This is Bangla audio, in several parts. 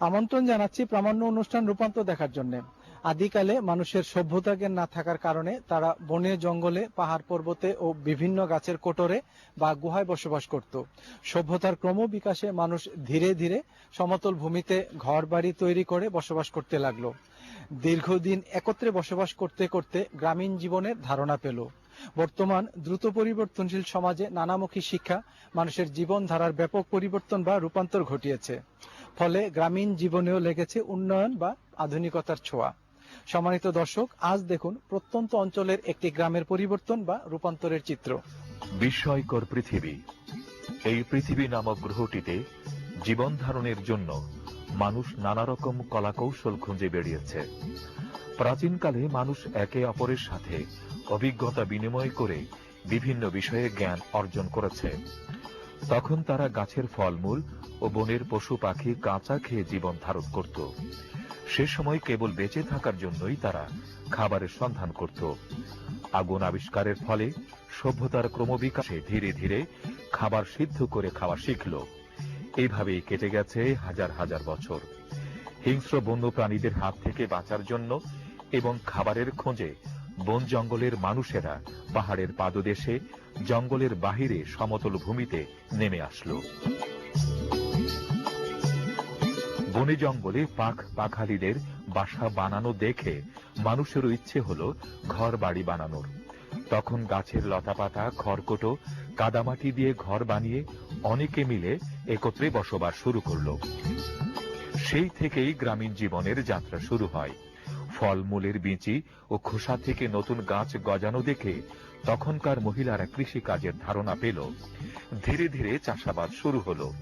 আমন্ত্রণ জানাচ্ছি প্রামাণ্য অনুষ্ঠান রূপান্তর দেখার জন্য। আদিকালে মানুষের সভ্যতা জ্ঞান না থাকার কারণে তারা বনে, জঙ্গলে, পাহাড় পর্বতে ও বিভিন্ন গাছের কোটরে বা গুহায় বসবাস করত। সভ্যতার ক্রম বিকাশে মানুষ ধীরে ধীরে সমতল ভূমিতে ঘর বাড়ি তৈরি করে বসবাস করতে লাগল। দীর্ঘদিন একত্রে বসবাস করতে করতে গ্রামীণ জীবনের ধারণা পেল। বর্তমান দ্রুত পরিবর্তনশীল সমাজে নানামুখী শিক্ষা মানুষের জীবনধারার ব্যাপক পরিবর্তন বা রূপান্তর ঘটিয়েছে। ফলে গ্রামীণ জীবনেও লেগেছে উন্নয়ন বা আধুনিকতার ছোঁয়া। সম্মানিত দর্শক, আজ দেখুন প্রত্যন্ত অঞ্চলের একটি গ্রামের পরিবর্তন বা রূপান্তরের চিত্র। বিস্ময়কর পৃথিবী। এই পৃথিবী নামক গ্রহটিতে জীবন ধারণের জন্য মানুষ নানা রকম কলাকৌশল খুঁজে বেরিয়েছে প্রাচীনকালে মানুষ একে অপরের সাথে অভিজ্ঞতা বিনিময় করে বিভিন্ন বিষয়ে জ্ঞান অর্জন করেছে। তখন তারা গাছের ফলমূল ও বনের পশু পাখি কাঁচা খেয়ে জীবন ধারণ করত। সে সময় কেবল বেঁচে থাকার জন্যই তারা খাবারের সন্ধান করত। আগুন আবিষ্কারের ফলে সভ্যতার ক্রমবিকাশে ধীরে ধীরে খাবার সিদ্ধ করে খাওয়া শিখল। এইভাবেই কেটে গেছে হাজার হাজার বছর। হিংস্র বন্য প্রাণীদের হাত থেকে বাঁচার জন্য এবং খাবারের খোঁজে বন জঙ্গলের মানুষেরা পাহাড়ের পাদদেশে জঙ্গলের বাহিরে সমতল ভূমিতে নেমে আসলো। বনে জঙ্গলে পাখ পাখালিদের বাসা বানানো দেখে মানুষেরও ইচ্ছে হলো ঘর বাড়ি বানানোর। তখন গাছের লতাপাতা, খড়কোটো, কাদামাটি দিয়ে ঘর বানিয়ে অনেকে মিলে একত্রে বসবাস শুরু করল। সেই থেকেই গ্রামীণ জীবনের যাত্রা শুরু হয়। ফলমূলের বিচি ও খোসা থেকে নতুন গাছ গজানো দেখে তখনকার মহিলারা কৃষি কাজের ধারণা পেল। ধীরে ধীরে চাষাবাদ শুরু হলো।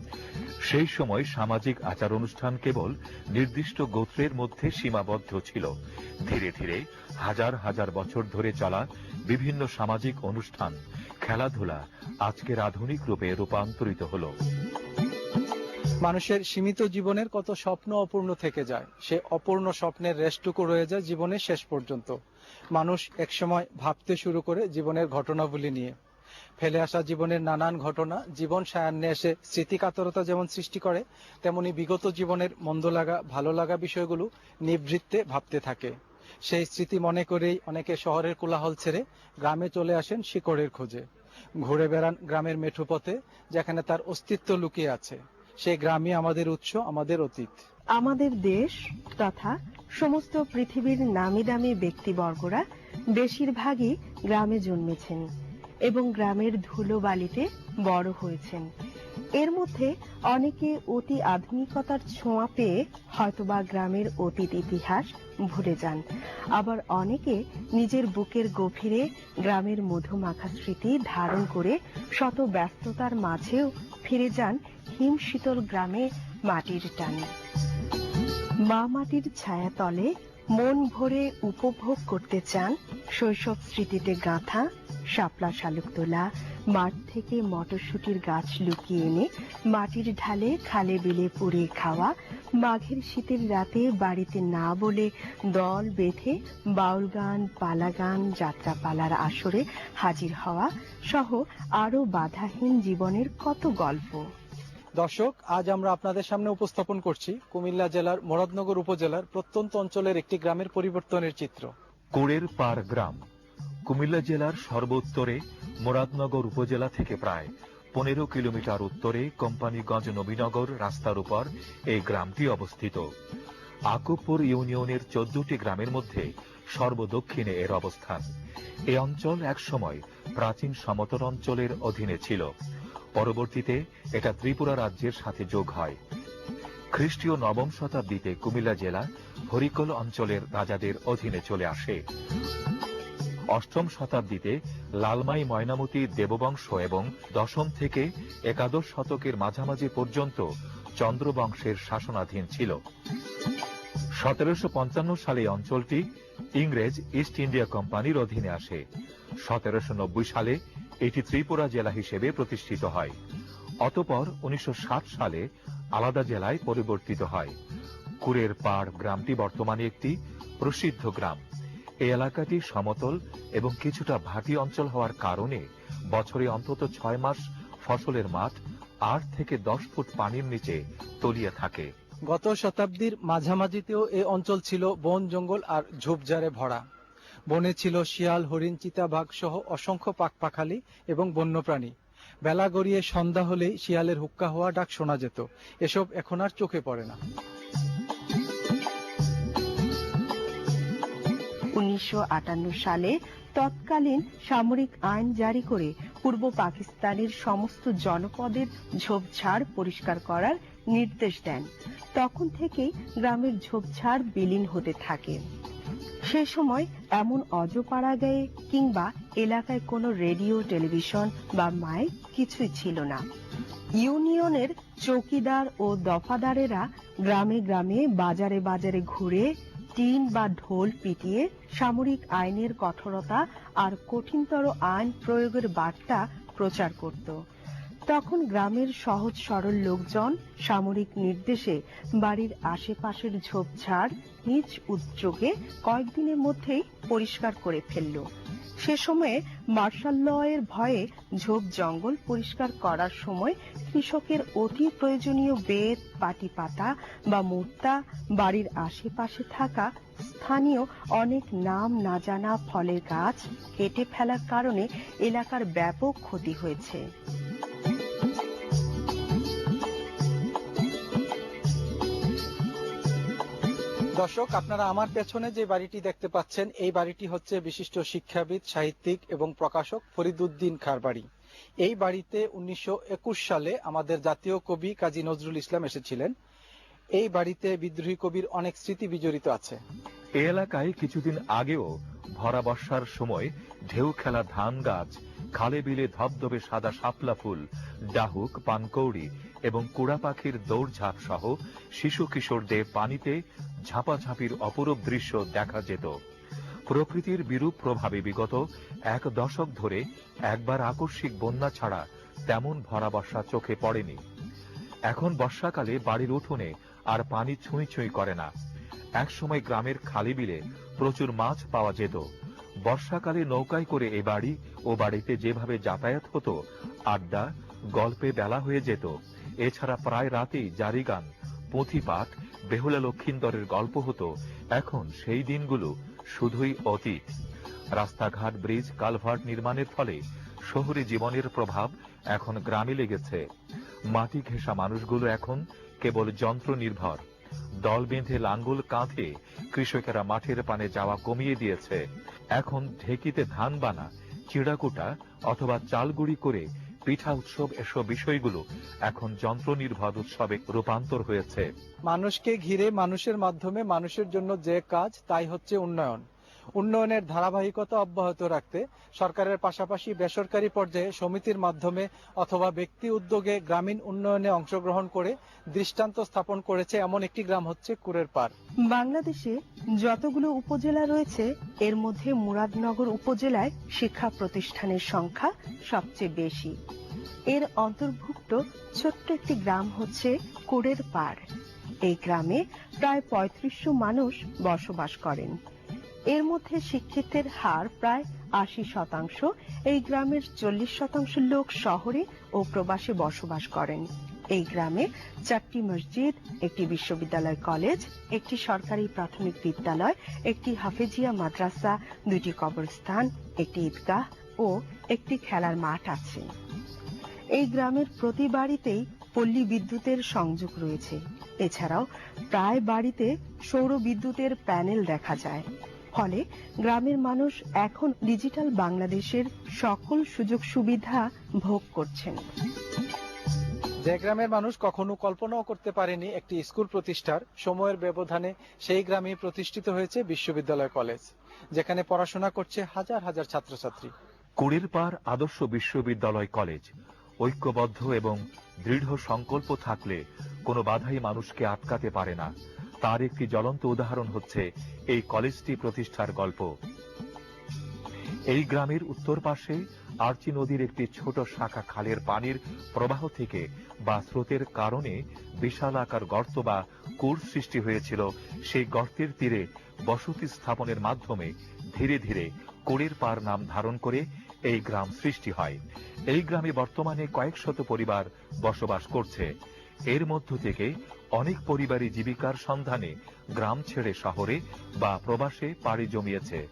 সেই সময় সামাজিক আচার অনুষ্ঠান কেবল নির্দিষ্ট গোত্রের মধ্যে সীমাবদ্ধ ছিল। ধীরে ধীরে হাজার হাজার বছর ধরে চলা বিভিন্ন সামাজিক অনুষ্ঠান, খেলাধুলা আজকের আধুনিক রূপে রূপান্তরিত হলো। মানুষের সীমিত জীবনের কত স্বপ্ন অপূর্ণ থেকে যায়, সে অপূর্ণ স্বপ্নের রেশটুকু রয়ে যায় জীবনের শেষ পর্যন্ত। মানুষ একসময় ভাবতে শুরু করে জীবনের ঘটনাবলী নিয়ে। ফেলে আসা জীবনের নানান ঘটনা, জীবন সায়ান্নে এসে স্মৃতিকাতরতা যেমন সৃষ্টি করে, তেমনি বিগত জীবনের মন্দ লাগা, ভালো লাগা বিষয়গুলো নিবৃত্তে ভাবতে থাকে। সেই স্মৃতি মনে করেই অনেকে শহরের কোলাহল ছেড়ে গ্রামে চলে আসেন শিকড়ের খোঁজে। ঘুরে বেড়ান গ্রামের মেঠো পথে, যেখানে তার অস্তিত্ব লুকিয়ে আছে। সেই গ্রামই আমাদের উৎস, আমাদের অতীত। আমাদের দেশ তথা সমস্ত পৃথিবীর নামি দামি ব্যক্তিবর্গরা বেশিরভাগই গ্রামে জন্মেছেন। এবং গ্রামের ধুলো বালিতে বড় হয়েছেন। এর মধ্যে অনেকে অতি আধুনিকতার ছোঁয়া পেয়ে হয়তোবা গ্রামের অতীত ইতিহাস ভুলে যান। আবার অনেকে নিজের বুকের গভীরে গ্রামের মধুমাখা স্মৃতি ধারণ করে শত ব্যস্ততার মাঝেও ফিরে যান হিম শীতল গ্রামে মাটির টানে। মা মাটির ছায়াতলে মন ভরে উপভোগ করতে চান শৈশব স্মৃতিতে গাঁথা, শাপলা শালুক তোলা, মাঠ থেকে মটরশুটির গাছ লুকিয়ে এনে মাটির ঢালে খালে বিলে পুড়িয়ে খাওয়া, মাঘের শীতের রাতে বাড়িতে না বলে দল বেঁধে বাউল গান, পালা গান যাত্রা পালার আসরে হাজির হওয়া সহ আরও বাধাহীন জীবনের কত গল্প। দর্শক, আজ আমরা আপনাদের সামনে উপস্থাপন করছি কুমিল্লা জেলার মুরাদনগর উপজেলার প্রত্যন্ত অঞ্চলের একটি গ্রামের পরিবর্তনের চিত্র। কোড়ের পার গ্রাম, কুমিল্লা জেলার সর্বোত্তরে মুরাদনগর উপজেলা থেকে প্রায় পনেরো কিলোমিটার উত্তরে কোম্পানিগঞ্জ নবীনগর রাস্তার উপর এই গ্রামটি অবস্থিত। আকুপুর ইউনিয়নের চোদ্দটি গ্রামের মধ্যে সর্বদক্ষিণে এর অবস্থান। এ অঞ্চল একসময় প্রাচীন সমতল অঞ্চলের অধীনে ছিল। পরবর্তীতে এটা ত্রিপুরা রাজ্যের সাথে যোগ হয়। খ্রিস্টীয় নবম শতাব্দীতে কুমিল্লা জেলা হরিকল অঞ্চলের রাজাদের অধীনে চলে আসে। অষ্টম শতাব্দীতে লালমাই ময়নামতি দেববংশ এবং দশম থেকে একাদশ শতকের মাঝামাঝি পর্যন্ত চন্দ্রবংশের শাসনাধীন ছিল। সতেরোশো পঞ্চান্ন সালে অঞ্চলটি ইংরেজ ইস্ট ইন্ডিয়া কোম্পানির অধীনে আসে। সতেরোশো নব্বই সালে এটি ত্রিপুরা জেলা হিসেবে প্রতিষ্ঠিত হয়। অতপর উনিশশো সালে আলাদা জেলায় পরিবর্তিত হয়। কুরের পাড় গ্রামটি বর্তমানে একটি প্রসিদ্ধ গ্রাম। এই এলাকাটি সমতল এবং কিছুটা ভাটি অঞ্চল হওয়ার কারণে বছরে অন্তত ছয় মাস ফসলের মাঠ আট থেকে দশ ফুট পানির নিচে তলিয়ে থাকে। গত শতাব্দীর মাঝামাঝিতেও এই অঞ্চল ছিল বন, জঙ্গল আর ঝোপঝাড়ে ভরা। বনে ছিল শিয়াল, হরিণ চিতাবাঘ সহ অসংখ্য পাখপাখালি এবং বন্যপ্রাণী। বেলা গড়িয়ে সন্ধ্যা হলেই শিয়ালের হুক্কা হওয়া ডাক শোনা যেত। এসব এখন আর চোখে পড়ে না। উনিশশো আটান্ন সালে তৎকালীন সামরিক আইন জারি করে পূর্ব পাকিস্তানের সমস্ত জনপদের ঝোপঝাড় পরিষ্কার করার নির্দেশ দেন। তখন থেকেই গ্রামের ঝোপঝাড় বিলীন হতে থাকে। সে সময় এমন অজপাড়া গায়ে কিংবা এলাকায় কোনো রেডিও, টেলিভিশন বা মাইক কিছুই ছিল না। ইউনিয়নের চৌকিদার ও দফাদারেরা গ্রামে গ্রামে, বাজারে বাজারে ঘুরে টিন বা ঢোল পিটিয়ে সামরিক আইনের কঠোরতা আর কঠিনতর আইন প্রয়োগের বার্তা প্রচার করত। তখন গ্রামের সহজ সরল লোকজন সামরিক নির্দেশে বাড়ির আশেপাশের ঝোপঝাড় নিজ উদ্যোগে কয়েকদিনের মধ্যেই পরিষ্কার করে ফেলল। সে সময়ে মার্শাল ল এর ভয়ে ঝোপ জঙ্গল পরিষ্কার করার সময় কৃষকের অতি প্রয়োজনীয় বেত, পাটি পাতা বা মুর্তা বাড়ির আশেপাশে থাকা স্থানীয় অনেক নাম না জানা ফলের গাছ কেটে ফেলার কারণে এলাকার ব্যাপক ক্ষতি হয়েছে। দর্শক, আপনারা আমার পেছনে যে বাড়িটি দেখতে পাচ্ছেন, এই বাড়িটি হচ্ছে বিশিষ্ট শিক্ষাবিদ, সাহিত্যিক এবং প্রকাশক ফরিদুদ্দিন খার বাড়ি এই বাড়িতে উনিশশো একুশ সালে আমাদের জাতীয় কবি কাজী নজরুল ইসলাম এসেছিলেন। এই বাড়িতে বিদ্রোহী কবির অনেক স্মৃতি বিজড়িত আছে। এ এলাকায় কিছুদিন আগেও ভরা বর্ষার সময় ঢেউ খেলা ধান গাছ, খালে বিলে ধবধবে সাদা শাপলা ফুল, ডাহুক, পানকৌড়ি এবং কুড়া পাখির দৌড়ঝাঁপ সহ শিশু কিশোরদের পানিতে ঝাঁপাঝাঁপির অপরূপ দৃশ্য দেখা যেত। প্রকৃতির বিরূপ প্রভাবে বিগত এক দশক ধরে একবার আকস্মিক বন্যা ছাড়া তেমন ভরা বর্ষা চোখে পড়েনি। এখন বর্ষাকালে বাড়ির উঠোনে আর পানি ছুঁই ছুঁই করে না। একসময় গ্রামের খালি বিলে প্রচুর মাছ পাওয়া যেত। বর্ষাকালে নৌকায় করে এ বাড়ি ও বাড়িতে যেভাবে যাতায়াত হতো, আড্ডা, গল্পে বেলা হয়ে যেত। এছাড়া প্রায় রাতেই জারি গান পুঁথিপাঠ বেহুলা লক্ষিন্দরের গল্প হতো। এখন সেই দিনগুলো শুধুই অতীত। রাস্তাঘাট, ব্রিজ, কালভার্ট নির্মাণের ফলে শহুরে জীবনের প্রভাব এখন গ্রামে লেগেছে। মাটি ঘেঁষা মানুষগুলো এখন কেবল যন্ত্র নির্ভর। দল বেঁধে লাঙ্গল কাঁধে কৃষকেরা মাঠের পানে যাওয়া কমিয়ে দিয়েছে। এখন ঢেকিতে ধান বানা, চিড়াকুটা অথবা চালগুড়ি করে পিঠা উৎসব এসব বিষয়গুলো এখন যন্ত্র নির্ভর উৎসবে রূপান্তর হয়েছে। মানুষকে ঘিরে মানুষের মাধ্যমে মানুষের জন্য যে কাজ, তাই হচ্ছে উন্নয়ন। উন্নয়নের ধারাবাহিকতা অব্যাহত রাখতে সরকারের পাশাপাশি বেসরকারি পর্যায়ে সমিতির মাধ্যমে অথবা ব্যক্তি উদ্যোগে গ্রামীণ উন্নয়নে অংশগ্রহণ করে দৃষ্টান্ত স্থাপন করেছে এমন একটি গ্রাম হচ্ছে কুরের পার বাংলাদেশে যতগুলো উপজেলা রয়েছে, এর মধ্যে মুরাদনগর উপজেলায় শিক্ষা প্রতিষ্ঠানের সংখ্যা সবচেয়ে বেশি। এর অন্তর্ভুক্ত ছোট্ট একটি গ্রাম হচ্ছে কোড়ের পাড়। এই গ্রামে প্রায় পঁয়ত্রিশশো মানুষ বসবাস করেন। এর মধ্যে শিক্ষিতের হার প্রায় আশি শতাংশ। এই গ্রামের চল্লিশ শতাংশ লোক শহরে ও প্রবাসে বসবাস করেন। এই গ্রামে চারটি মসজিদ, একটি বিশ্ববিদ্যালয় কলেজ, একটি সরকারি প্রাথমিক বিদ্যালয়, একটি হাফেজিয়া মাদ্রাসা, দুটি কবরস্থান, একটি ঈদগাহ ও একটি খেলার মাঠ আছে। এই গ্রামের প্রতি বাড়িতেই পল্লী বিদ্যুতের সংযোগ রয়েছে। এছাড়াও প্রায় বাড়িতে সৌর বিদ্যুতের প্যানেল দেখা যায়। ফলে গ্রামের মানুষ এখন ডিজিটাল বাংলাদেশের সকল সুযোগ সুবিধা ভোগ করছেন। যে গ্রামের মানুষ কখনো কল্পনাও করতে পারেনি একটি স্কুল প্রতিষ্ঠার সময়ের ব্যবধানে সেই গ্রামে প্রতিষ্ঠিত হয়েছে বিশ্ববিদ্যালয় কলেজ যেখানে পড়াশোনা করছে হাজার হাজার ছাত্রছাত্রী। কুড়ির পার আদর্শ বিশ্ববিদ্যালয় কলেজ ঐক্যবদ্ধ এবং দৃঢ় সংকল্প থাকলে কোনো বাধাই মানুষকে আটকাতে পারে না। তার একটি জ্বলন্ত উদাহরণ হচ্ছে এই কলেজটি প্রতিষ্ঠার গল্প। এই গ্রামের উত্তর পাশে আর্চি নদীর একটি ছোট শাখা খালের পানির প্রবাহ থেকে বা স্রোতের কারণে বিশাল আকার গর্ত বা কুর সৃষ্টি হয়েছিল, সেই গর্তের তীরে বসতি স্থাপনের মাধ্যমে ধীরে ধীরে কোড়ের পার নাম ধারণ করে এই গ্রাম সৃষ্টি হয়। এই গ্রামে বর্তমানে কয়েক শত পরিবার বসবাস করছে। এর মধ্য থেকে অনেক পরিবারই জীবিকার সন্ধানে গ্রাম ছেড়ে শহরে বা প্রবাসে পাড়ি জমিয়েছে।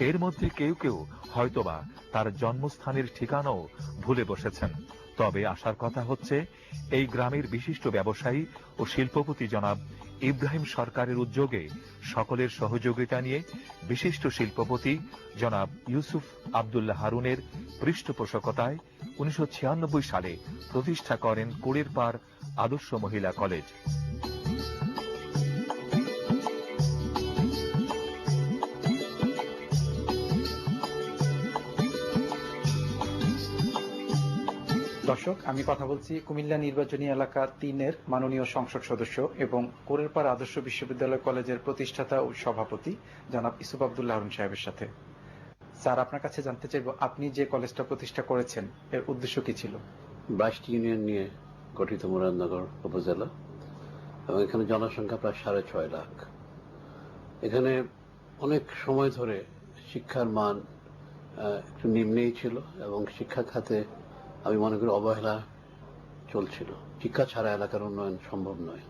এর মধ্যে কেউ কেউ হয়তোবা তার জন্মস্থানের ঠিকানাও ভুলে বসেছেন। তবে আসার কথা হচ্ছে, এই গ্রামের বিশিষ্ট ব্যবসায়ী ও শিল্পপতি জনাব ইব্রাহিম সরকারের উদ্যোগে সকলের সহযোগিতা নিয়ে বিশিষ্ট শিল্পপতি জনাব ইউসুফ আবদুল্লাহ হারুনের পৃষ্ঠপোষকতায় উনিশশো ছিয়ানব্বই সালে প্রতিষ্ঠা করেন কুড়ির পার আদর্শ মহিলা কলেজ। দর্শক আমি কথা বলছি কুমিল্লা নির্বাচনী এলাকা তিনের মাননীয় সংসদ সদস্য এবং কোরেরপাড় আদর্শ বিশ্ববিদ্যালয় কলেজের প্রতিষ্ঠাতা ও সভাপতি জনাব ইসুফ আবদুল্লাহ হারুন সাহেবের সাথে। স্যার আপনার কাছে জানতে চাইব আপনি যে কলেজটা প্রতিষ্ঠা করেছেন এর উদ্দেশ্য কি ছিল? বাইশটি ইউনিয়ন নিয়ে গঠিত মুরাদনগর উপজেলা, এবং এখানে জনসংখ্যা প্রায় সাড়ে ছয় লাখ। এখানে অনেক সময় ধরে শিক্ষার মান একটু নিম্নেই ছিল, এবং শিক্ষা খাতে আমি মনে করি অবহেলা চলছিল। শিক্ষা ছাড়া এলাকার উন্নয়ন সম্ভব নয়।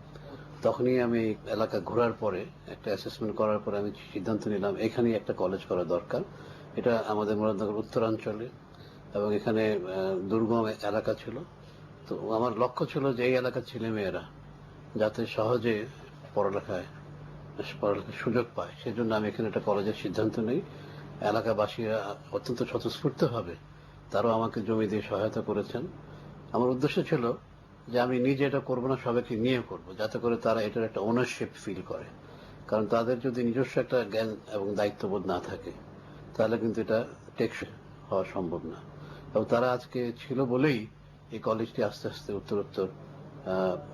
তখনই আমি এলাকা ঘোরার পরে, একটা অ্যাসেসমেন্ট করার পরে আমি সিদ্ধান্ত নিলাম, এখানেই একটা কলেজ করা দরকার। এটা আমাদের মুরাদনগর উত্তরাঞ্চলে, এবং এখানে দুর্গম এলাকা ছিল। তো আমার লক্ষ্য ছিল যে এই এলাকার ছেলে মেয়েরা যাতে সহজে পড়ালেখায়, পড়ালেখার সুযোগ পায়। সেজন্য আমি এখানে একটা কলেজের সিদ্ধান্ত নেই। এলাকাবাসীরা অত্যন্ত স্বতঃস্ফূর্ত হবে তারাও আমাকে জমি দিয়ে সহায়তা করেছেন। আমার উদ্দেশ্য ছিল যে আমি নিজে এটা করব না, সবাইকে নিয়ে করব, যাতে করে তারা এটার একটা ওনারশিপ ফিল করে। কারণ তাদের যদি নিজস্ব একটা জ্ঞান এবং দায়িত্ববোধ না থাকে, তাহলে কিন্তু এটা টেকসই হওয়া সম্ভব না। এবং তারা আজকে ছিল বলেই এই কলেজটি আস্তে আস্তে উত্তরোত্তর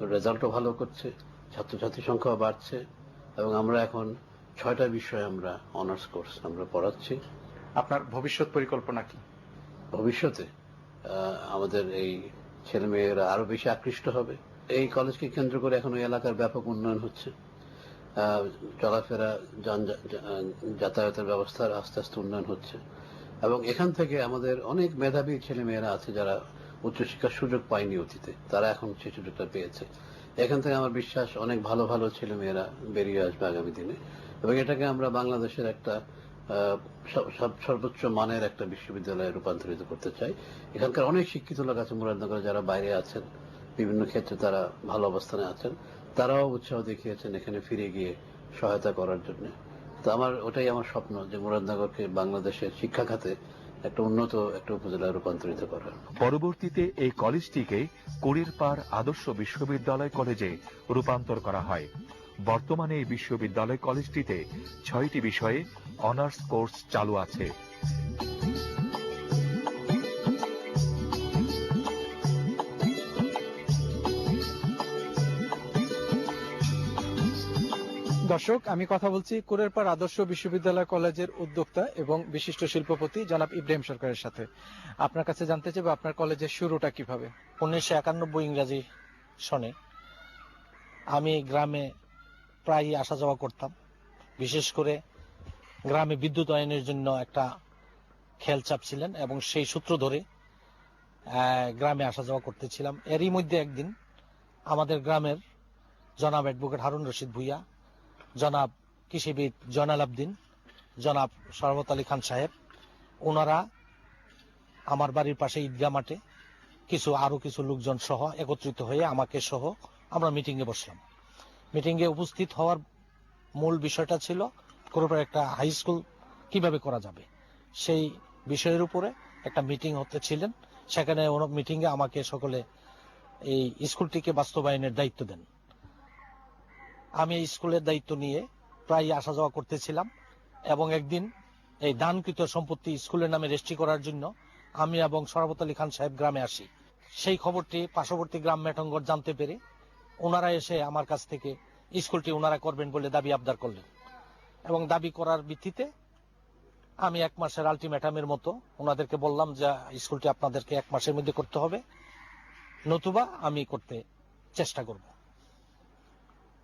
রেজাল্টও ভালো করছে ছাত্রছাত্রী সংখ্যাও বাড়ছে এবং আমরা এখন ছয়টা বিষয়ে আমরা অনার্স কোর্স আমরা পড়াচ্ছি। আপনার ভবিষ্যৎ পরিকল্পনা কি? ভবিষ্যতে আমাদের এই ছেলে মেয়েরা আরও বেশি আকৃষ্ট হবে। এই কলেজকে কেন্দ্র করে এখন ওই এলাকার ব্যাপক উন্নয়ন হচ্ছে। চলাফেরা যান- যাতায়াতের ব্যবস্থার আস্তে আস্তে উন্নয়ন হচ্ছে। এবং এখান থেকে আমাদের অনেক মেধাবী ছেলে মেয়েরা আছে যারা উচ্চশিক্ষার সুযোগ পায়নি অতীতে। তারা এখন সেই সুযোগটা পেয়েছে। এখান থেকে আমার বিশ্বাস, অনেক ভালো ভালো ছেলে মেয়েরা বেরিয়ে আসবে আগামী দিনে। এবং এটাকে আমরা বাংলাদেশের একটা সর্বোচ্চ মানের একটা বিশ্ববিদ্যালয়ে রূপান্তরিত করতে চাই। এখানকার অনেক শিক্ষিত লোক আছে মুরাদনগরে যারা বাইরে আছেন। বিভিন্ন ক্ষেত্রে তারা ভালো অবস্থানে আছেন। তারাও উৎসাহ দেখিয়েছেন এখানে ফিরে গিয়ে সহায়তা করার জন্য। তো আমার, ওটাই আমার স্বপ্ন যে মুরাদনগরকে বাংলাদেশের শিক্ষা খাতে একটা উন্নত, একটা উপজেলায় রূপান্তরিত করা পরবর্তীতে এই কলেজটিকে কুড়ির পার আদর্শ বিশ্ববিদ্যালয় কলেজে রূপান্তর করা হয়। বর্তমানে এই বিশ্ববিদ্যালয় কলেজটিতে ছয়টি বিষয়ে অনার্স কোর্স চালু আছে। দর্শক, আমি কথা বলছি কুরেরপাড় আদর্শ বিশ্ববিদ্যালয় কলেজের উদ্যোক্তা এবং বিশিষ্ট শিল্পপতি জনাব ইব্রাহিম সরকারের সাথে। আপনার কাছে জানতে চাইব আপনার কলেজের শুরুটা কীভাবে? উনিশশো একানব্বই ইংরাজি সনে আমি গ্রামে প্রায়ই আসা যাওয়া করতাম। বিশেষ করে গ্রামে বিদ্যুৎ আইনের জন্য একটা খেয়াল চাপ ছিলেন এবং সেই সূত্র ধরে গ্রামে আসা যাওয়া করতেছিলাম। এরই মধ্যে একদিন আমাদের গ্রামের জনাব অ্যাডভোকেট হারুন রশিদ ভুইয়া জনাব কৃষিবিদ জয়নাল আবদিন, জনাব শরবত আলী খান সাহেব ওনারা আমার বাড়ির পাশে ঈদগাহ মাঠে কিছু, আরও কিছু লোকজন সহ একত্রিত হয়ে আমাকে সহ আমরা মিটিং এ বসলাম। মিটিং এ উপস্থিত হওয়ার মূল বিষয়টা ছিল কোরবার একটা হাই স্কুল কীভাবে করা যাবে। সেই বিষয়ের উপরে একটা মিটিং হতে ছিলেন। সেখানে মিটিং এ আমাকে সকলে এই স্কুলটিকে বাস্তবায়নের দায়িত্ব দেন। আমি স্কুলের দায়িত্ব নিয়ে প্রায় আসা যাওয়া করতেছিলাম এবং একদিন এই দানকৃত সম্পত্তি স্কুলের নামে রেজিস্ট্রি করার জন্য আমি এবং সরাবত আলী খান সাহেব গ্রামে আসি। সেই খবরটি পার্শ্ববর্তী গ্রাম মেঠঙ্গর জানতে পেরে ওনারা এসে আমার কাছ থেকে স্কুলটি ওনারা করবেন বলে দাবি আবদার করলেন এবং দাবি করার ভিত্তিতে আমি এক মাসের আলটিমেটামের মতো ওনাদেরকে বললাম যে স্কুলটি আপনাদেরকে এক মাসের মধ্যে করতে হবে, নতুবা আমি করতে চেষ্টা করব।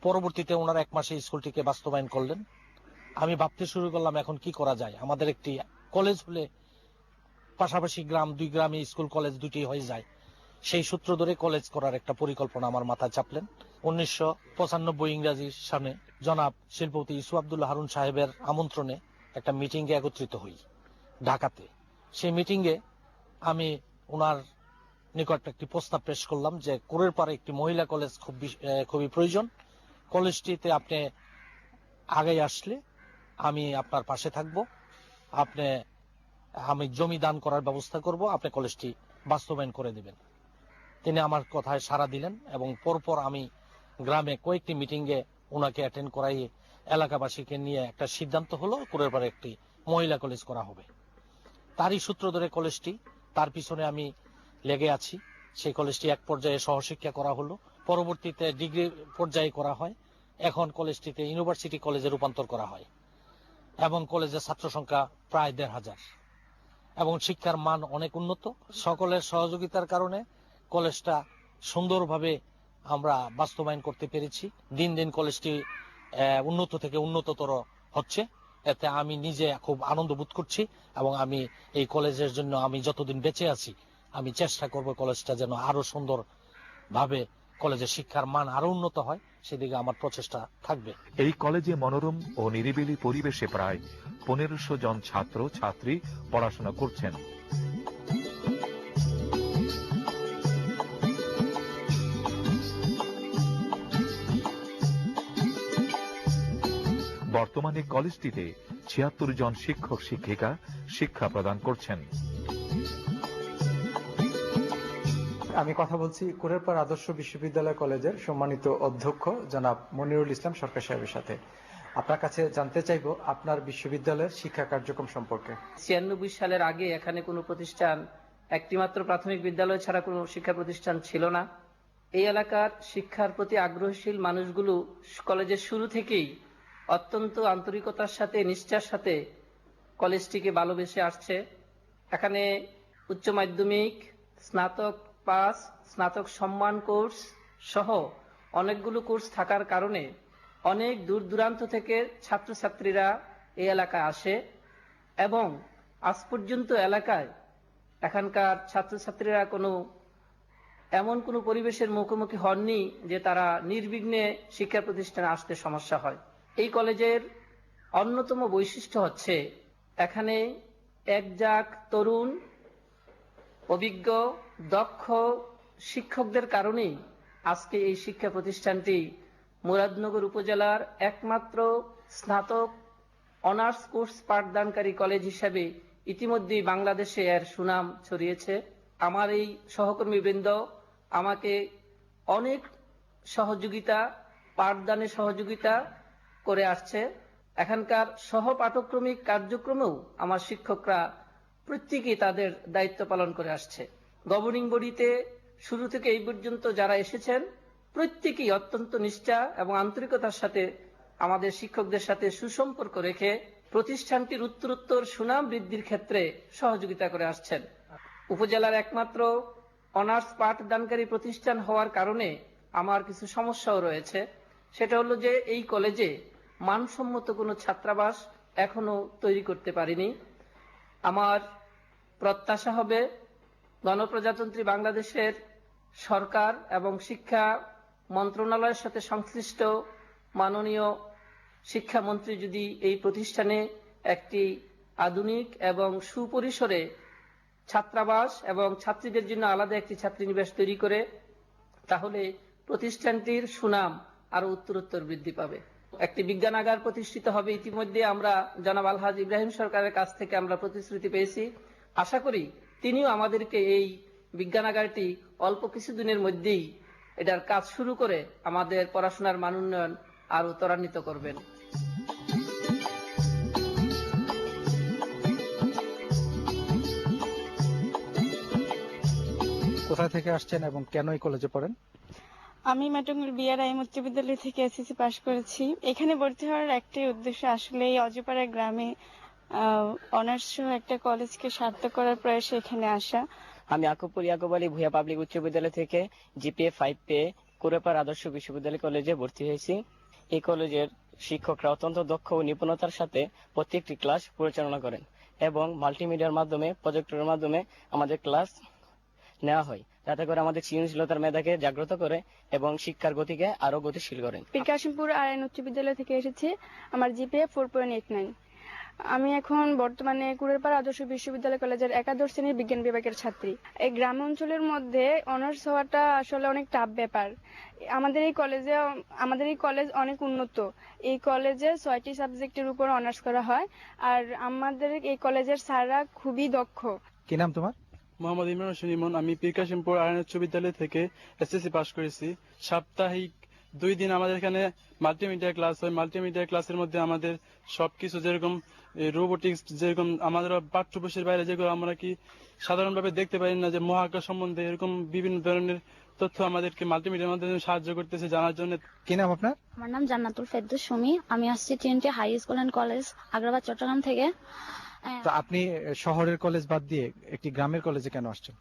পরবর্তীতে ওনারা এক মাসে স্কুলটিকে বাস্তবায়ন করলেন। আমি ভাবতে শুরু করলাম, এখন কি করা যায়? আমাদের একটি কলেজ হলে পাশাপাশি গ্রাম, দুই গ্রামে স্কুল, কলেজ দুটি হয়ে যায়। সেই সূত্র ধরে কলেজ করার একটা পরিকল্পনা আমার মাথায় চাপলেন। উনিশশো পঁচানব্বই ইংরাজি সামনে জনাব শিল্পপতি ইসু আবদুল্লাহ হারুন সাহেবের আমন্ত্রণে একটা মিটিংয়ে একত্রিত হই ঢাকাতে। সেই মিটিংয়ে আমি ওনার নিকট একটি প্রস্তাব পেশ করলাম যে কোরের পারে একটি মহিলা কলেজ খুব খুবই প্রয়োজন। কলেজটিতে আপনি আগে আসলে আমি আপনার পাশে থাকব। আপনি, আমি জমি দান করার ব্যবস্থা করব, আপনি কলেজটি বাস্তবায়ন করে দিবেন। তিনি আমার কথায় সাড়া দিলেন এবং পরপর আমি গ্রামে কয়েকটি মিটিংয়ে ওনাকে অ্যাটেন্ড করাই এলাকাবাসীকে নিয়ে একটা সিদ্ধান্ত হলো পারে একটি মহিলা কলেজ করা হবে। তারই সূত্র ধরে কলেজটি, তার পিছনে আমি লেগে আছি। সেই কলেজটি এক পর্যায়ে সহশিক্ষা করা হলো। পরবর্তীতে ডিগ্রি পর্যায়ে করা হয়। এখন কলেজটিতে ইউনিভার্সিটি কলেজে রূপান্তর করা হয় এবং কলেজের ছাত্র সংখ্যা প্রায় দেড় হাজার। এবং শিক্ষার মান অনেক উন্নত। সকলের সহযোগিতার কারণে কলেজটা সুন্দরভাবে আমরা বাস্তবায়ন করতে পেরেছি। দিন দিন কলেজটি উন্নত থেকে উন্নততর হচ্ছে। এতে আমি নিজে খুব আনন্দ বোধ করছি এবং আমি এই কলেজের জন্য আমি যতদিন বেঁচে আছি, আমি চেষ্টা করব কলেজটা যেন আরও সুন্দর ভাবে কলেজের শিক্ষার মান আরও উন্নত হয়, সেদিকে আমার প্রচেষ্টা থাকবে। এই কলেজে মনোরম ও নিরিবিলি পরিবেশে প্রায় পনেরোশো জন ছাত্র, ছাত্রী পড়াশোনা করছেন। বর্তমানে কলেজটিতে ছিয়াত্তর জন শিক্ষক শিক্ষিকা শিক্ষা প্রদান করছেন। আমি কথা বলছি কুরেরপাড় আদর্শ বিশ্ববিদ্যালয় কলেজের সম্মানিত অধ্যক্ষ জনাব মনিরুল ইসলাম সরকার সাহেবের সাথে। আপনার কাছে জানতে চাইব আপনার বিশ্ববিদ্যালয়ের শিক্ষা কার্যক্রম সম্পর্কে। ছিয়ানব্বই সালের আগে এখানে কোনো প্রতিষ্ঠান, একটিমাত্র প্রাথমিক বিদ্যালয় ছাড়া কোনো শিক্ষা প্রতিষ্ঠান ছিল না। এই এলাকার শিক্ষার প্রতি আগ্রহশীল মানুষগুলো কলেজের শুরু থেকেই অত্যন্ত আন্তরিকতার সাথে, নিষ্ঠার সাথে কলেজটিকে ভালোবেসে আসছে। এখানে উচ্চ মাধ্যমিক, স্নাতক পাস স্নাতক সম্মান কোর্স সহ অনেকগুলো কোর্স থাকার কারণে অনেক দূর দূরান্ত থেকে ছাত্রছাত্রীরা এই এলাকায় আসে এবং আজ পর্যন্ত এলাকায় এখানকার ছাত্রছাত্রীরা কোনো এমন কোনো পরিবেশের মুখোমুখি হননি যে তারা নির্বিঘ্নে শিক্ষা প্রতিষ্ঠানে আসতে সমস্যা হয়। এই কলেজের অন্যতম বৈশিষ্ট্য হচ্ছে এখানে একজাক তরুণ অভিজ্ঞ, দক্ষ শিক্ষকদের কারণেই আজকে এই শিক্ষা প্রতিষ্ঠানটি মুরাদনগর উপজেলার একমাত্র স্নাতক অনার্স কোর্স পাঠদানকারী কলেজ হিসেবে ইতিমধ্যেই বাংলাদেশে এর সুনাম ছড়িয়েছে। আমার এই সহকর্মীবৃন্দ আমাকে অনেক সহযোগিতা, পাঠদানে সহযোগিতা করে আসছে। এখানকার সহ পাঠক্রমিক কার্যক্রমেও আমার শিক্ষকরা প্রত্যেকেই তাদের দায়িত্ব পালন করে আসছে। গভর্নিং বডিতে শুরু থেকে এই পর্যন্ত যারা এসেছেন, প্রত্যেকেই অত্যন্ত নিষ্ঠা এবং আন্তরিকতার সাথে আমাদের শিক্ষকদের সাথে সুসম্পর্ক রেখে প্রতিষ্ঠানটির উত্তরোত্তর সুনাম বৃদ্ধির ক্ষেত্রে সহযোগিতা করে আসছেন। উপজেলার একমাত্র অনার্স পাঠদানকারী প্রতিষ্ঠান হওয়ার কারণে আমার কিছু সমস্যাও রয়েছে। সেটা হলো যে এই কলেজে মানসম্মত কোনো ছাত্রাবাস এখনও তৈরি করতে পারিনি। আমার প্রত্যাশা হবে গণপ্রজাতন্ত্রী বাংলাদেশের সরকার এবং শিক্ষা মন্ত্রণালয়ের সাথে সংশ্লিষ্ট মাননীয় শিক্ষামন্ত্রী যদি এই প্রতিষ্ঠানে একটি আধুনিক এবং সুপরিসরে ছাত্রাবাস এবং ছাত্রীদের জন্য আলাদা একটি ছাত্রীনিবাস তৈরি করে, তাহলে প্রতিষ্ঠানটির সুনাম আরও উত্তরোত্তর বৃদ্ধি পাবে। একটি বিজ্ঞানাগার প্রতিষ্ঠিত হবে ইতিমধ্যে, আমরা জনাব আলহাজ ইব্রাহিম সরকারের কাছ থেকে আমরা প্রতিশ্রুতি পেয়েছি। আশা করি তিনিও আমাদেরকে এই বিজ্ঞানাগারটি অল্প কিছুদিনের মধ্যেই এটার কাজ শুরু করে আমাদের পড়াশোনার মান উন্নয়ন আরও ত্বরান্বিত করবেন। কোথা থেকে আসছেন এবং কেন এই কলেজে পড়েন? আমি মাটঙ্গল বিআর আইম উচ্চ বিদ্যালয় থেকে এসএসসি পাশ করেছি। এখানে ভর্তি হওয়ার একটাই উদ্দেশ্য আসলে এই অজপাড়া গ্রামে অনার্স সহ একটা কলেজকে সার্থক করার প্রয়াসে এখানে আসা। আমি আকুপুর ইয়াকুব আলী ভুয়া পাবলিক উচ্চ বিদ্যালয় থেকে জিপিএ ফাইভ পেয়ে কুরেপাড় আদর্শ বিশ্ববিদ্যালয় কলেজে ভর্তি হয়েছি। এই কলেজের শিক্ষকরা অত্যন্ত দক্ষ ও নিপুণতার সাথে প্রত্যেকটি ক্লাস পরিচালনা করেন এবং মাল্টিমিডিয়ার মাধ্যমে প্রজেক্টরের মাধ্যমে আমাদের ক্লাস নেওয়া হয়। যাতে করে আমাদের সৃজনশীলতার মেধাকে জাগ্রত করে এবং শিক্ষার গতিকে আরও গতিশীল করে পীর কাশিমপুর আইন উচ্চ বিদ্যালয় থেকে এসেছি। আমার GPA four point eight nine আমি এখন বর্তমানে কুড়েরপাড় আদর্শ বিশ্ববিদ্যালয় কলেজের একাদশ শ্রেণির বিজ্ঞান বিভাগের ছাত্রী। এই গ্রাম অঞ্চলের মধ্যে অনার্স হওয়াটা আসলে অনেক টাফ ব্যাপার। আমাদের এই কলেজে আমাদের এই কলেজ অনেক উন্নত। এই কলেজে ছয়টি সাবজেক্টের উপর অনার্স করা হয় আর আমাদের এই কলেজের স্যাররা খুবই দক্ষ। কি নাম তোমার? মোহাম্মদ ইমরান হোসেন ইমন। আমি পীর কাশিমপুর আইন উচ্চ বিদ্যালয় থেকে এসএসসি পাশ করেছি। সাপ্তাহিক দুই দিন আমাদের এখানে মাল্টিমিডিয়া ক্লাস হয়। মাল্টিমিডিয়া ক্লাসের মধ্যে আমাদের সবকিছু যেরকম রোবোটিক্স যেরকম আমাদের পাঠ্যপুস্তকের বাইরে যেগুলো আমরা কি সাধারণভাবে দেখতে পারি না যে মহাকাশ সম্বন্ধে এরকম বিভিন্ন ধরনের তথ্য আমাদেরকে মাল্টিমিডিয়ার মাধ্যমে সাহায্য করতেছে জানার জন্য। কি নাম আপনার? আমার নাম জান্নাতুল ফেরদৌস সুমি। আমি আসছি TNT high school and college Agrabad Chattogram থেকে। তো আপনি শহরের কলেজ বাদ দিয়ে একটি গ্রামের কলেজে কেন আসছেন?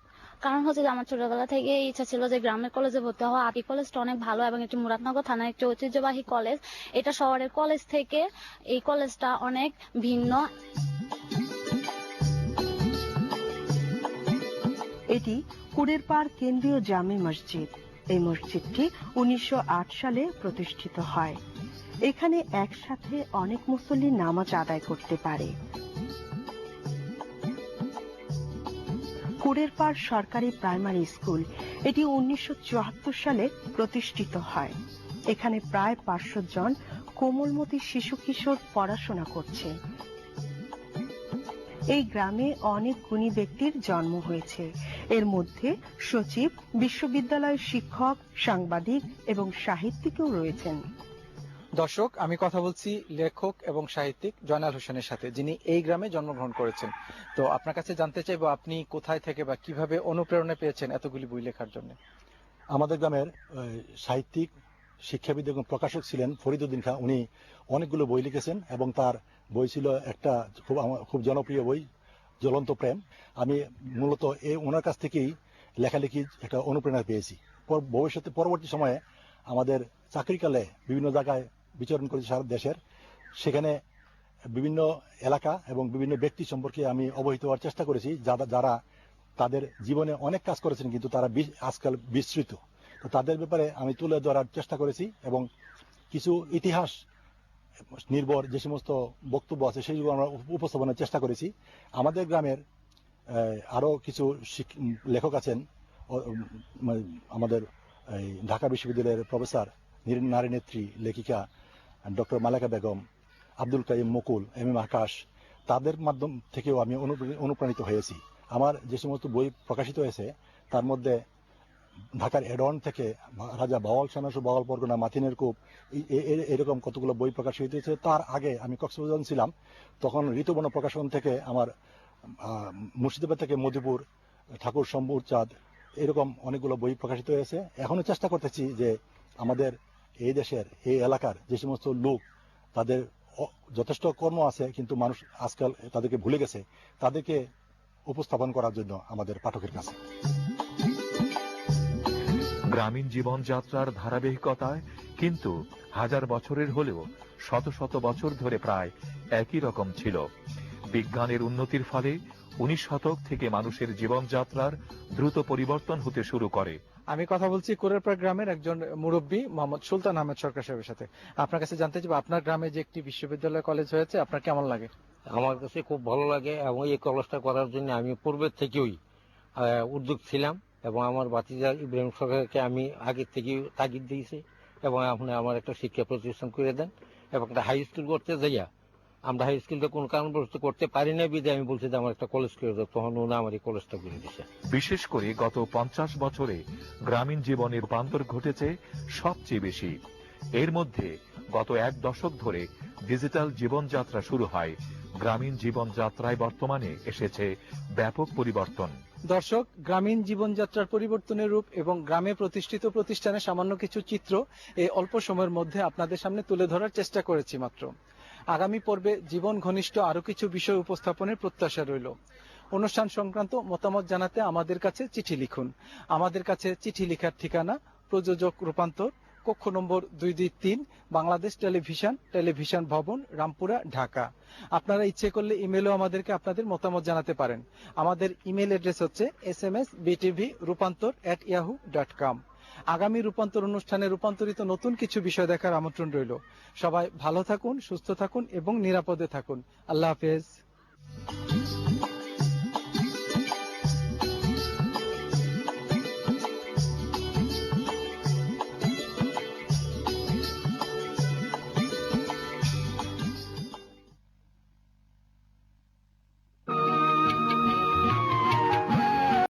কারণ হচ্ছে যে আমার ছোটবেলা থেকে ইচ্ছা ছিল যে গ্রামের কলেজে ভর্তি হওয়া। এই কলেজটা অনেক ভালো এবং একটি মুরাদনগর থানার একটি ঐতিহ্যবাহী কলেজ এটা শহরের কলেজ থেকে এই কলেজটা অনেক ভিন্ন। এটি কুড়েরপাড় কেন্দ্রীয় জামে মসজিদ। এই মসজিদটি উনিশশো আট সালে প্রতিষ্ঠিত হয়। এখানে একসাথে অনেক মুসল্লি নামাজ আদায় করতে পারে। কুড়েরপাড় সরকারি প্রাইমারি স্কুল। এটি উনিশশো সালে প্রতিষ্ঠিত হয়। এখানে প্রায় পাঁচশো জন কোমলমতি শিশু কিশোর পড়াশোনা করছে। এই গ্রামে অনেক গুণী ব্যক্তির জন্ম হয়েছে। এর মধ্যে সচিব, বিশ্ববিদ্যালয়ের শিক্ষক, সাংবাদিক এবং সাহিত্যিকও রয়েছেন। দর্শক, আমি কথা বলছি লেখক এবং সাহিত্যিক জয়নাল হোসেনের সাথে, যিনি এই গ্রামে জন্মগ্রহণ করেছেন। তো আপনার কাছে জানতে চাইব আপনি কোথায় থেকে বা কীভাবে অনুপ্রেরণা পেয়েছেন এতগুলি বই লেখার জন্য? আমাদের গ্রামের সাহিত্যিক, শিক্ষাবিদ এবং প্রকাশক ছিলেন ফরিদুদ্দিন খাঁ। উনি অনেকগুলো বই লিখেছেন এবং তার বই ছিল একটা খুব খুব জনপ্রিয় বই, জ্বলন্ত প্রেম। আমি মূলত এই ওনার কাছ থেকেই লেখালেখি একটা অনুপ্রেরণা পেয়েছি। ভবিষ্যতে পরবর্তী সময়ে আমাদের চাকরিকালে বিভিন্ন জায়গায় বিচরণ করেছি সারা দেশের। সেখানে বিভিন্ন এলাকা এবং বিভিন্ন ব্যক্তি সম্পর্কে আমি অবহিত হওয়ার চেষ্টা করেছি। যারা যারা তাদের জীবনে অনেক কাজ করেছেন কিন্তু তারা আজকাল বিস্মৃত তো তাদের ব্যাপারে আমি তুলে ধরার চেষ্টা করেছি এবং কিছু ইতিহাস নির্ভর যে সমস্ত বক্তব্য আছে সেইগুলো আমরা উপ- উপস্থাপনের চেষ্টা করেছি। আমাদের গ্রামের আহ, আরও কিছু লেখক আছেন। মানে আমাদের ঢাকা বিশ্ববিদ্যালয়ের প্রফেসর নারী নেত্রী লেখিকা doctor Maleka Begum Abdul Kaium Mukul M M Akash তাদের মাধ্যম থেকেও আমি অনুপ্রাণি- অনুপ্রাণিত হয়েছি। আমার যে সমস্ত বই প্রকাশিত হয়েছে, তার মধ্যে ঢাকার এডন থেকে রাজা বাওয়াল সানাসু বাওয়াল পরগনা মাথিনের কূপ এরকম কতগুলো বই প্রকাশিত হয়েছে, তার আগে আমি কক্সবাজার ছিলাম। তখন ঋতুবর্ণ প্রকাশন থেকে আমার মুর্শিদাবাদ থেকে মধুপুর, ঠাকুর শম্ভুর চাঁদ, এরকম অনেকগুলো বই প্রকাশিত হয়েছে। এখনও চেষ্টা করতেছি যে আমাদের এই দেশের, এই এলাকার যে সমস্ত লোক, তাদের যথেষ্ট কর্ম আছে, কিন্তু মানুষ আজকাল তাদেরকে ভুলে গেছে, তাদেরকে উপস্থাপন করার জন্য আমাদের পাঠকের কাছে। গ্রামীণ জীবনযাত্রার ধারাবাহিকতায় কিন্তু হাজার বছরের হলেও শত শত বছর ধরে প্রায় একই রকম ছিল। বিজ্ঞানের উন্নতির ফলে উনিশ শতক থেকে মানুষের জীবনযাত্রার দ্রুত পরিবর্তন হতে শুরু করে। আমি কথা বলছি কোরেরপাড় গ্রামের একজন মুরব্বী, মোহাম্মদ সুলতান আহমেদ সরকার সাহেবের সাথে। আপনার কাছে জানতে চাইব, আপনার গ্রামে যে একটি বিশ্ববিদ্যালয় কলেজ হয়েছে, আপনার কেমন লাগে? আমার কাছে খুব ভালো লাগে এবং এই কলেজটা করার জন্য আমি পূর্বের থেকেই উদ্যোগ ছিলাম এবং আমার বাতিজা ইব্রাহিম সরকারকে আমি আগের থেকেই তাগিদ দিয়েছি এবং আপনি আমার একটা শিক্ষা প্রতিষ্ঠান করে দেন এবং একটা হাই স্কুল করতে যাইয়া আমরা হাই স্কুলটা কোন কারণবশত করতে পারি না বিদে আমি বলছি যে আমার একটা কলেজ করে দাও। তখন ওনা আমার এই কলেজটা করে দিছে। বিশেষ করে গত পঞ্চাশ বছরে গ্রামীণ জীবনের রূপান্তর ঘটেছে সবচেয়ে বেশি। এর মধ্যে গত এক দশক ধরে ডিজিটাল জীবনযাত্রা শুরু হয়। গ্রামীণ জীবনযাত্রায় বর্তমানে এসেছে ব্যাপক পরিবর্তন। দর্শক গ্রামীণ জীবনযাত্রার পরিবর্তনের রূপ এবং গ্রামে প্রতিষ্ঠিত প্রতিষ্ঠানে সামান্য কিছু চিত্র এই অল্প সময়ের মধ্যে আপনাদের সামনে তুলে ধরার চেষ্টা করেছি মাত্র। আগামী পর্বে জীবন ঘনিষ্ঠ আরও কিছু বিষয় উপস্থাপনের প্রত্যাশা রইল। অনুষ্ঠান সংক্রান্ত মতামত জানাতে আমাদের কাছে চিঠি লিখুন। আমাদের কাছে চিঠি লেখার ঠিকানা প্রযোজক রূপান্তর, কক্ষ নম্বর দুই দুই তিন, বাংলাদেশ টেলিভিশন টেলিভিশন ভবন, রামপুরা, ঢাকা। আপনারা ইচ্ছে করলে ইমেলও আমাদেরকে আপনাদের মতামত জানাতে পারেন। আমাদের ইমেল অ্যাড্রেস হচ্ছে S M S BTV Rupantor at Yahoo dot com আগামী রূপান্তর অনুষ্ঠানে রূপান্তরিত নতুন কিছু বিষয় দেখার আমন্ত্রণ রইল। সবাই ভালো থাকুন, সুস্থ থাকুন এবং নিরাপদে থাকুন। আল্লাহ হাফেজ।